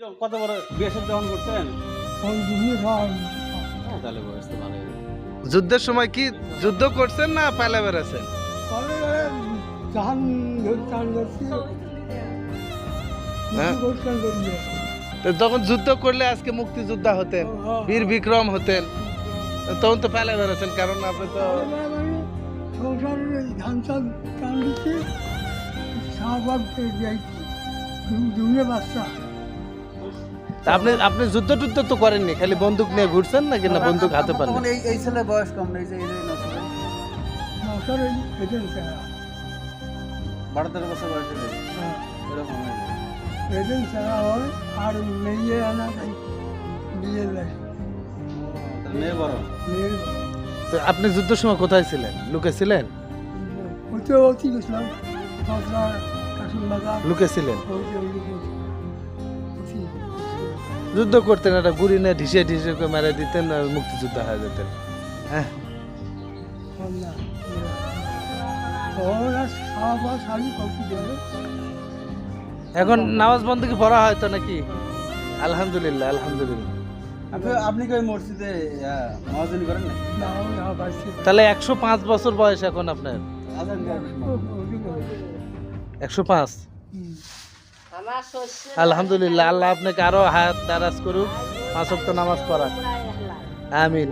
কত বড় বিয়ে সাথে করছেন? ওই জন্য সব ও, তাহলে বয়স তো ভালোই যুদ্ধের সময় কি যুদ্ধ করছেন না পালা ধরতাম ধরছি হ্যাঁ? তখন যুদ্ধ করলে আজকে মুক্তিযোদ্ধা হতেন বীর বিক্রম হতেন তখন তো পালা বেড়াছেন কারণ আপনি তো সংসারের ধান চাল টান দিচ্ছে শাহবাগ দুনে বাচ্চা। আপনি আপনি যুদ্ধ টুদ্ধ তো করেননি খালি বন্দুক নিয়ে ঘুরছেন নাকি না বন্দুক হাতে পান তখন এই এই ছেলে বয়স কম নেই যে এই যে নষ্ট নশার এজেন্ট বারো তেরো বছর বয়স এরকম হয়ে। হয় আর মেয়ে আনা বিয়ে লাগে মেয়ে বড়? মেয়ের তো আপনি যুদ্ধের সময় কোথায় ছিলেন? লুকে ছিলেন? লুকে ছিলেন? যুদ্ধ করতেন একটা গুড়ি নিয়ে ঢিসে ঢিসে করে মেরে দিতেন আর মুক্তিযোদ্ধা হয়ে যেতেন। হ্যাঁ। এখন নামাজ বন্ধ কি পড়া হয়তো নাকি? আলহামদুলিল্লাহ আলহামদুলিল্লাহ। আপনি কি ওই মসজিদে মহাজনী করেন না তাহলে একশো পাঁচ বছর বয়স এখন আপনার। একশো পাঁচ? আলহামদুলিল্লাহ আল্লাহ আপনাকে আরও হাত দারাজ করুক আসক্ত নামাজ পড়া আমিন।